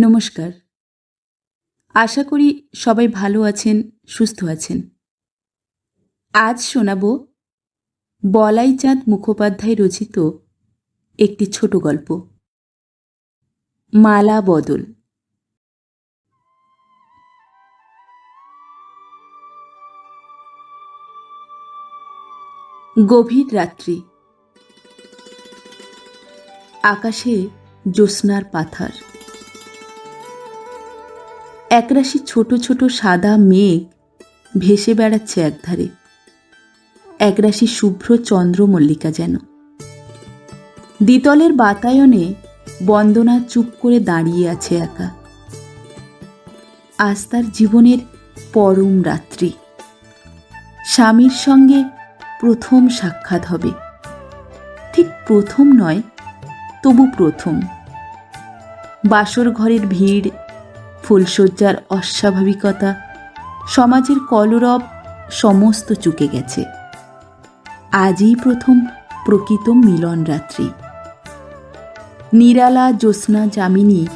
নমস্কার। আশা করি সবাই ভালো আছেন, সুস্থ আছেন। আজ শোনাব বলাইচাঁদ মুখোপাধ্যায় রচিত একটি ছোট গল্প। মালা বদল। গভীর রাত্রি। আকাশে জ্যোৎস্নার পাথার। একরাশি ছোট ছোট সাদা মেঘ ভেসে বেড়াচ্ছে একধারে। একরাশি শুভ্র চন্দ্রমল্লিকা যেন। দ্বিতলের বাতায়নে বন্দনা চুপ করে দাঁড়িয়ে আছে একা। আজ তার জীবনের পরম রাত্রি। স্বামীর সঙ্গে প্রথম সাক্ষাৎ হবে। ঠিক প্রথম নয়, তবু প্রথম। বাসর ঘরের ভিড় ফুলশয্যার অস্বাভাবিকতা, সমাজের কলরব সমস্ত চুকে গেছে। আজই প্রথম প্রকৃত মিলন রাত্রি। নিরালা জ্যোৎস্না যামিনী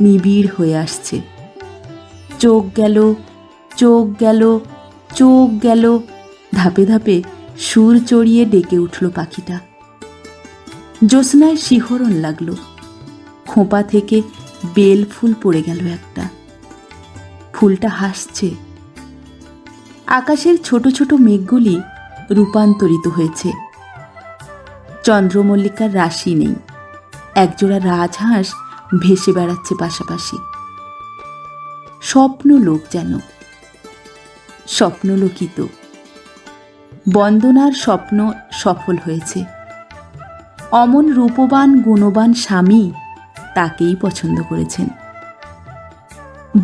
নিবিড় হয়ে আসছে। চোখ গেল চোখ গেল চোখ গেল, ধাপে ধাপে সুর চড়িয়ে ডেকে উঠল পাখিটা। জ্যোৎস্নায় শিহরণ লাগল। খোঁপা থেকে বেল ফুল পড়ে গেল একটা। ফুলটা হাসছে। আকাশের ছোট ছোট মেঘগুলি রূপান্তরিত হয়েছে। চন্দ্রমল্লিকার রাশি নেই। একজোড়া রাজহাঁস ভেসে বেড়াচ্ছে পাশাপাশি। স্বপ্ন লোক যেন। স্বপ্নলোকিত। বন্দনার স্বপ্ন সফল হয়েছে। অমন রূপবান, গুণবান স্বামী তাকেই পছন্দ করেছেন।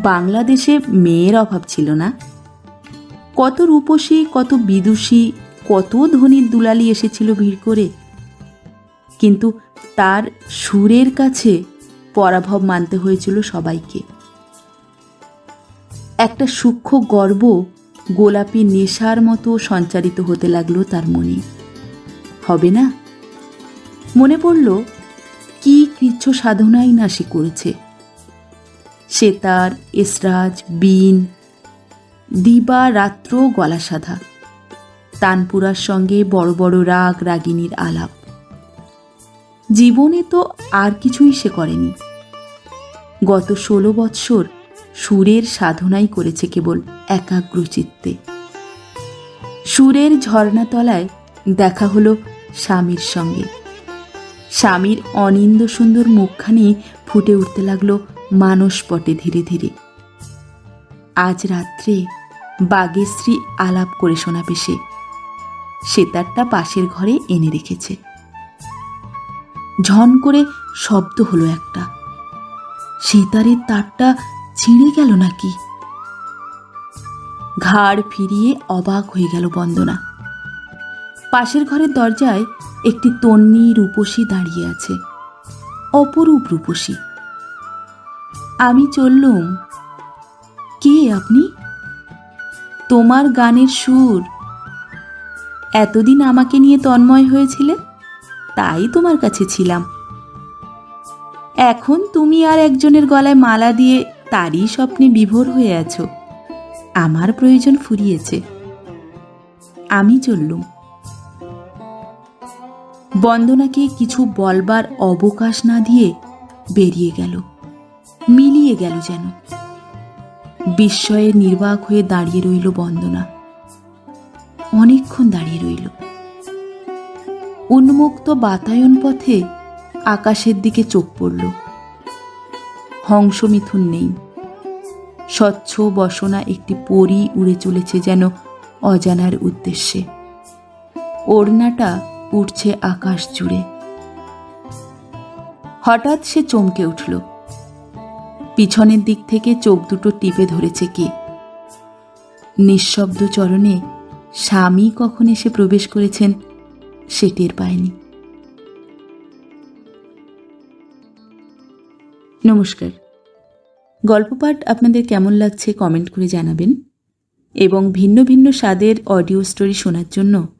বাংলাদেশে মেয়ের অভাব ছিল না। কত রূপসী, কত বিদুষী, কত ধনীর দুলালি এসেছিল ভিড় করে। কিন্তু তার সুরের কাছে পরাভব মানতে হয়েছিল সবাইকে। একটা সূক্ষ্ম গর্ব গোলাপি নেশার মতো সঞ্চারিত হতে লাগল তার মনে। হবে না? মনে পড়ল কি কৃচ্ছ সাধনাই না সে করেছে সেতার এসরাজ বিন, দিবা, রাত্র গলা সাধা তানপুরার সঙ্গে বড় বড় রাগ রাগিনীর আলাপ। জীবনে তো আর কিছুই সে করেনি। গত ষোলো বৎসর সুরের সাধনাই করেছে কেবল একাগ্র চিত্তে সুরের ঝর্ণাতলায় দেখা হলো স্বামীর সঙ্গে। স্বামীর অনিন্দ সুন্দর মুখখানি ফুটে উঠতে লাগল মানসপটে ধীরে ধীরে। আজ রাত্রে বাগেশ্রী আলাপ করে শোনাবে সে। সেতারটা পাশের ঘরে এনে রেখেছে। ঝন করে শব্দ হলো একটা। সেতারের তারটা ছিঁড়ে গেল নাকি? ঘাড় ফিরিয়ে অবাক হয়ে গেল বন্দনা। পাশের ঘরের দরজায় একটি তন্নি রূপসী দাঁড়িয়ে আছে। অপরূপ রূপসী। আমি চললুম। কে আপনি? তোমার গানের সুর। এতদিন আমাকে নিয়ে তন্ময় হয়েছিলে, তাই তোমার কাছে ছিলাম। এখন তুমি আর একজনের গলায় মালা দিয়ে তারই স্বপ্নে বিভোর হয়ে আছো। আমার প্রয়োজন ফুরিয়েছে। আমি চললুম। বন্দনাকে কিছু বলবার অবকাশ না দিয়ে বেরিয়ে গেল, মিলিয়ে গেল যেন। বিস্ময়ে নির্বাক হয়ে দাঁড়িয়ে রইল বন্দনা। অনেকক্ষণ দাঁড়িয়ে রইল। উন্মুক্ত বাতায়ন পথে আকাশের দিকে চোখ পড়ল। হংসমিথুন নেই। স্বচ্ছ বসনা একটি পরী উড়ে চলেছে যেন অজানার উদ্দেশ্যে। ওড়নাটা উঠছে আকাশ জুড়ে। হঠাৎ সে চমকে উঠল। পিছনের দিক থেকে চোখ দুটো টিপে ধরেছে কে? নিঃশব্দ চরণে স্বামী কখন এসে প্রবেশ করেছেন সে টের পায়নি। নমস্কার। গল্পপাঠ আপনাদের কেমন লাগছে কমেন্ট করে জানাবেন এবং ভিন্ন ভিন্ন স্বাদের অডিও স্টোরি শোনার জন্য